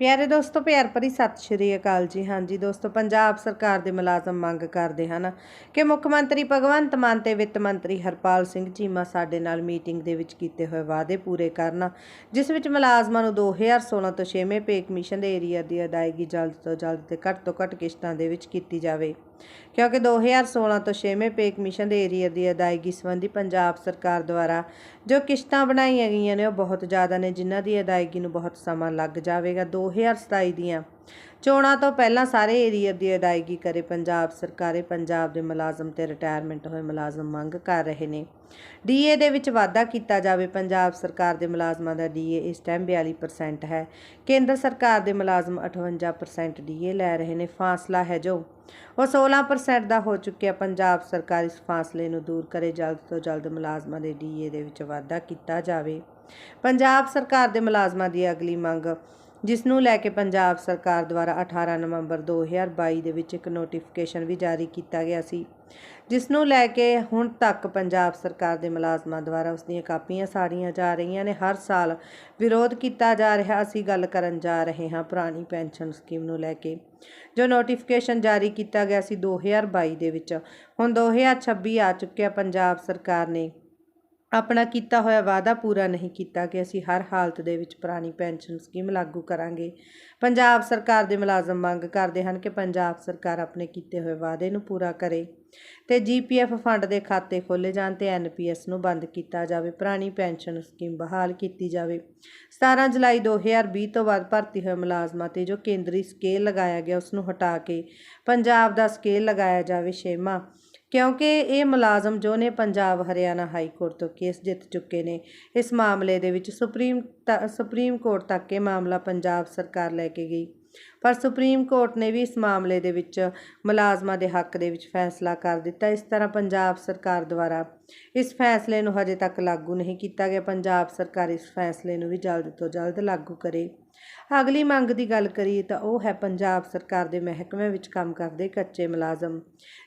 ਪਿਆਰੇ ਦੋਸਤੋ, ਪਿਆਰ ਭਰੀ ਸਤਿ ਸ਼੍ਰੀ ਅਕਾਲ ਜੀ। ਹਾਂਜੀ ਦੋਸਤੋ, ਪੰਜਾਬ ਸਰਕਾਰ ਦੇ ਮੁਲਾਜ਼ਮ ਮੰਗ ਕਰਦੇ ਹਨ ਕਿ ਮੁੱਖ ਮੰਤਰੀ ਭਗਵੰਤ ਮਾਨ ਤੇ ਵਿੱਤ ਮੰਤਰੀ ਹਰਪਾਲ ਸਿੰਘ ਚੀਮਾ ਸਾਡੇ ਨਾਲ ਮੀਟਿੰਗ ਦੇ ਵਿੱਚ ਕੀਤੇ ਹੋਏ ਵਾਅਦੇ ਪੂਰੇ ਕਰਨ, ਜਿਸ ਵਿੱਚ ਮੁਲਾਜ਼ਮਾਂ ਨੂੰ 2016 ਤੋਂ 6ਵੇਂ ਪੇ ਕਮਿਸ਼ਨ ਦੇ ਏਰੀਆ ਦੀ ਅਦਾਇਗੀ ਜਲਦ ਤੋਂ ਜਲਦ ਤੇ ਘੱਟ ਤੋਂ ਘੱਟ ਕਿਸ਼ਤਾਂ ਦੇ ਵਿੱਚ ਕੀਤੀ ਜਾਵੇ। ਕਿਉਂਕਿ 2016 ਤੋਂ 6ਵੇਂ ਪੇ ਕਮਿਸ਼ਨ ਦੇ ਏਰੀਆ ਦੀ ਅਦਾਇਗੀ ਸੰਬੰਧੀ ਪੰਜਾਬ ਸਰਕਾਰ ਦੁਆਰਾ ਜੋ ਕਿਸ਼ਤਾਂ ਬਣਾਈਆਂ ਗਈਆਂ ਨੇ ਉਹ ਬਹੁਤ ਜ਼ਿਆਦਾ ਨੇ, ਜਿਨ੍ਹਾਂ ਦੀ ਅਦਾਇਗੀ ਨੂੰ ਬਹੁਤ ਸਮਾਂ ਲੱਗ ਜਾਵੇਗਾ। 2027 ਦੀਆਂ ਚੋਣਾਂ ਤੋਂ ਪਹਿਲਾਂ ਸਾਰੇ ਏਰੀਆ ਦੀ ਅਦਾਇਗੀ ਕਰੇ ਪੰਜਾਬ ਸਰਕਾਰੇ ਪੰਜਾਬ ਦੇ ਮੁਲਾਜ਼ਮ ਤੇ ਰਿਟਾਇਰਮੈਂਟ ਹੋਏ ਮੁਲਾਜ਼ਮ ਮੰਗ ਕਰ ਰਹੇ ਨੇ। ਡੀਏ ਦੇ ਵਿੱਚ ਵਾਧਾ ਕੀਤਾ ਜਾਵੇ, ਪੰਜਾਬ ਸਰਕਾਰ ਦੇ ਮੁਲਾਜ਼ਮਾਂ ਦਾ ਡੀਏ ਇਸ ਟਾਈਮ 42% ਹੈ। ਕੇਂਦਰ ਸਰਕਾਰ ਦੇ ਮੁਲਾਜ਼ਮ 58% ਡੀਏ ਲੈ ਰਹੇ ਨੇ, ਫਾਸਲਾ ਹੈ ਜੋ। ਉਹ 16% ਦਾ ਹੋ ਚੁੱਕਿਆ, ਪੰਜਾਬ ਸਰਕਾਰ ਇਸ ਫਾਸਲੇ ਨੂੰ ਦੂਰ ਕਰੇ, ਜਲਦ ਤੋਂ ਜਲਦ ਮੁਲਾਜ਼ਮਾਂ ਦੇ ਡੀਏ ਦੇ ਵਿੱਚ ਵਾਧਾ ਕੀਤਾ ਜਾਵੇ। ਪੰਜਾਬ ਸਰਕਾਰ ਦੇ ਮੁਲਾਜ਼ਮਾਂ ਦੀ ਅਗਲੀ ਮੰਗ ਜਿਸ ਨੂੰ ਲੈ ਕੇ ਪੰਜਾਬ ਸਰਕਾਰ ਦੁਆਰਾ 18 ਨਵੰਬਰ 2022 ਦੇ ਵਿੱਚ ਇੱਕ ਨੋਟੀਫਿਕੇਸ਼ਨ ਵੀ ਜਾਰੀ ਕੀਤਾ ਗਿਆ ਸੀ। ਜਿਸ ਨੂੰ ਲੈ ਕੇ ਹੁਣ ਤੱਕ ਪੰਜਾਬ ਸਰਕਾਰ ਦੇ ਮੁਲਾਜ਼ਮਾਂ ਦੁਆਰਾ ਉਸ ਦੀਆਂ ਕਾਪੀਆਂ ਸਾੜੀਆਂ ਜਾ ਰਹੀਆਂ ਨੇ। ਹਰ ਸਾਲ ਵਿਰੋਧ ਕੀਤਾ ਜਾ ਰਿਹਾ। ਅਸੀਂ ਗੱਲ ਕਰਨ ਜਾ ਰਹੇ ਹਾਂ ਪੁਰਾਣੀ ਪੈਨਸ਼ਨ ਸਕੀਮ ਨੂੰ ਲੈ ਕੇ, ਜੋ ਨੋਟੀਫਿਕੇਸ਼ਨ ਜਾਰੀ ਕੀਤਾ ਗਿਆ ਸੀ 2022 ਦੇ ਵਿੱਚ। ਹੁਣ 2026 ਆ ਚੁੱਕਿਆ। ਪੰਜਾਬ ਸਰਕਾਰ ਨੇ ਆਪਣਾ ਕੀਤਾ ਹੋਇਆ ਵਾਅਦਾ ਪੂਰਾ ਨਹੀਂ ਕੀਤਾ ਕਿ ਅਸੀਂ ਹਰ ਹਾਲਤ ਦੇ ਵਿੱਚ ਪੁਰਾਣੀ ਪੈਨਸ਼ਨ ਸਕੀਮ ਲਾਗੂ ਕਰਾਂਗੇ। ਪੰਜਾਬ ਸਰਕਾਰ ਦੇ ਮੁਲਾਜ਼ਮ ਮੰਗ ਕਰਦੇ ਹਨ ਕਿ ਪੰਜਾਬ ਸਰਕਾਰ ਆਪਣੇ ਕੀਤੇ ਹੋਏ ਵਾਅਦੇ ਨੂੰ ਪੂਰਾ ਕਰੇ ਤੇ ਜੀਪੀਐਫ ਫੰਡ ਦੇ ਖਾਤੇ ਖੋਲੇ ਜਾਣ ਤੇ ਐਨਪੀਐਸ ਨੂੰ ਬੰਦ ਕੀਤਾ ਜਾਵੇ, ਪੁਰਾਣੀ ਪੈਨਸ਼ਨ ਸਕੀਮ ਬਹਾਲ ਕੀਤੀ ਜਾਵੇ। 17 ਜੁਲਾਈ 2020 ਤੋਂ ਬਾਅਦ ਭਰਤੀ ਹੋਏ ਮੁਲਾਜ਼ਮਾਂ ਤੇ ਜੋ ਕੇਂਦਰੀ ਸਕੇਲ ਲਗਾਇਆ ਗਿਆ, ਉਸ ਨੂੰ ਹਟਾ ਕੇ ਪੰਜਾਬ ਦਾ ਸਕੇਲ ਲਗਾਇਆ ਜਾਵੇ, ਛੇਵਾਂ ਕਿਉਂਕਿ ਇਹ ਮੁਲਾਜ਼ਮ ਜੋ ਨੇ ਪੰਜਾਬ, ਹਰਿਆਣਾ ਹਾਈ ਕੋਰਟ ਤੋਂ ਕੇਸ ਜਿੱਤ ਚੁੱਕੇ ਨੇ, ਇਸ ਮਾਮਲੇ ਦੇ ਵਿੱਚ ਸੁਪਰੀਮ ਤ- ਸੁਪਰੀਮ ਕੋਰਟ ਤੱਕ ਇਹ ਮਾਮਲਾ ਪੰਜਾਬ ਸਰਕਾਰ ਲੈ ਕੇ ਗਈ। ਪਰ ਸੁਪਰੀਮ ਕੋਰਟ ਨੇ ਵੀ ਇਸ ਮਾਮਲੇ ਦੇ ਵਿੱਚ ਮੁਲਾਜ਼ਮਾਂ ਦੇ ਹੱਕ ਦੇ ਵਿੱਚ ਫੈਸਲਾ ਕਰ ਦਿੱਤਾ। ਇਸ ਤਰ੍ਹਾਂ ਪੰਜਾਬ ਸਰਕਾਰ ਦੁਆਰਾ ਇਸ ਫੈਸਲੇ ਨੂੰ ਹਜੇ ਤੱਕ ਲਾਗੂ ਨਹੀਂ ਕੀਤਾ ਗਿਆ। ਪੰਜਾਬ ਸਰਕਾਰ ਇਸ ਫੈਸਲੇ ਨੂੰ ਵੀ ਜਲਦ ਤੋਂ ਜਲਦ ਲਾਗੂ ਕਰੇ। ਅਗਲੀ ਮੰਗ ਦੀ ਗੱਲ ਕਰੀਏ ਤਾਂ ਉਹ ਹੈ ਪੰਜਾਬ ਸਰਕਾਰ ਦੇ ਮਹਿਕਮੇ ਵਿੱਚ ਕੰਮ ਕਰਦੇ ਕੱਚੇ ਮੁਲਾਜ਼ਮ,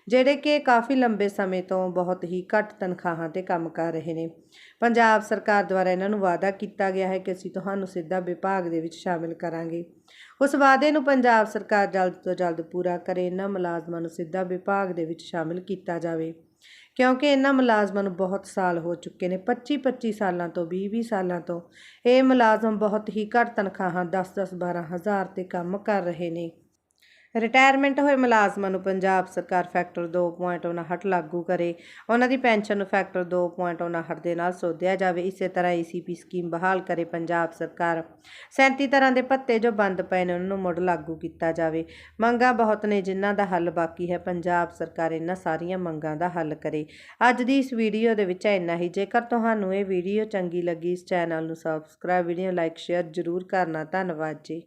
ਜਿਹੜੇ ਕਿ ਕਾਫੀ ਲੰਬੇ ਸਮੇਂ ਤੋਂ ਬਹੁਤ ਹੀ ਘੱਟ ਤਨਖਾਹਾਂ ਤੇ ਕੰਮ ਕਰ ਰਹੇ ਨੇ। ਪੰਜਾਬ ਸਰਕਾਰ ਦੁਆਰਾ ਇਹਨਾਂ ਨੂੰ ਵਾਅਦਾ ਕੀਤਾ ਗਿਆ ਹੈ ਕਿ ਅਸੀਂ ਤੁਹਾਨੂੰ ਸਿੱਧਾ ਵਿਭਾਗ ਦੇ ਵਿੱਚ ਸ਼ਾਮਿਲ ਕਰਾਂਗੇ। ਉਸ ਵਾਅਦੇ ਨੂੰ ਪੰਜਾਬ ਸਰਕਾਰ ਜਲਦ ਤੋਂ ਜਲਦ ਪੂਰਾ ਕਰੇ, ਇਹਨਾਂ ਮੁਲਾਜ਼ਮਾਂ ਨੂੰ ਸਿੱਧਾ ਵਿਭਾਗ ਦੇ ਵਿੱਚ ਸ਼ਾਮਿਲ ਕੀਤਾ ਜਾਵੇ। ਕਿਉਂਕਿ ਇਹਨਾਂ ਮੁਲਾਜ਼ਮਾਂ ਨੂੰ ਬਹੁਤ ਸਾਲ ਹੋ ਚੁੱਕੇ ਨੇ 25 25 ਸਾਲਾਂ ਤੋਂ 20 20 ਸਾਲਾਂ ਤੋਂ। ਇਹ ਮੁਲਾਜ਼ਮ ਬਹੁਤ ਹੀ ਘੱਟ ਤਨਖਾਹਾਂ 10 10 12 ਹਜ਼ਾਰ ਤੇ ਕੰਮ ਕਰ ਰਹੇ ਨੇ। ਰਿਟਾਇਰਮੈਂਟ ਹੋਏ ਮੁਲਾਜ਼ਮਾਂ ਨੂੰ ਪੰਜਾਬ ਸਰਕਾਰ ਫੈਕਟਰ 2.59 ਲਾਗੂ ਕਰੇ। ਉਹਨਾਂ ਦੀ ਪੈਨਸ਼ਨ ਨੂੰ ਫੈਕਟਰ 2.59 ਦੇ ਨਾਲ ਸੋਧਿਆ ਜਾਵੇ। ਇਸੇ ਤਰ੍ਹਾਂ ਈਸੀਪੀ ਸਕੀਮ ਬਹਾਲ ਕਰੇ ਪੰਜਾਬ ਸਰਕਾਰ। 37 ਤਰ੍ਹਾਂ ਦੇ ਭੱਤੇ ਜੋ ਬੰਦ ਪਏ ਨੇ ਉਹਨਾਂ ਨੂੰ ਮੁੜ ਲਾਗੂ ਕੀਤਾ ਜਾਵੇ। ਮੰਗਾਂ ਬਹੁਤ ਨੇ, ਜਿਨ੍ਹਾਂ ਦਾ ਹੱਲ ਬਾਕੀ ਹੈ, ਪੰਜਾਬ ਸਰਕਾਰ ਇਹਨਾਂ ਸਾਰੀਆਂ ਮੰਗਾਂ ਦਾ ਹੱਲ ਕਰੇ। ਅੱਜ ਦੀ ਇਸ ਵੀਡੀਓ ਦੇ ਵਿੱਚ ਇੰਨਾ ਹੀ। ਜੇਕਰ ਤੁਹਾਨੂੰ ਇਹ ਵੀਡੀਓ ਚੰਗੀ ਲੱਗੀ, ਇਸ ਚੈਨਲ ਨੂੰ ਸਬਸਕ੍ਰਾਈਬ ਵੀਡੀਓ ਲਾਈਕ ਸ਼ੇਅਰ ਜ਼ਰੂਰ ਕਰਨਾ। ਧੰਨਵਾਦ ਜੀ।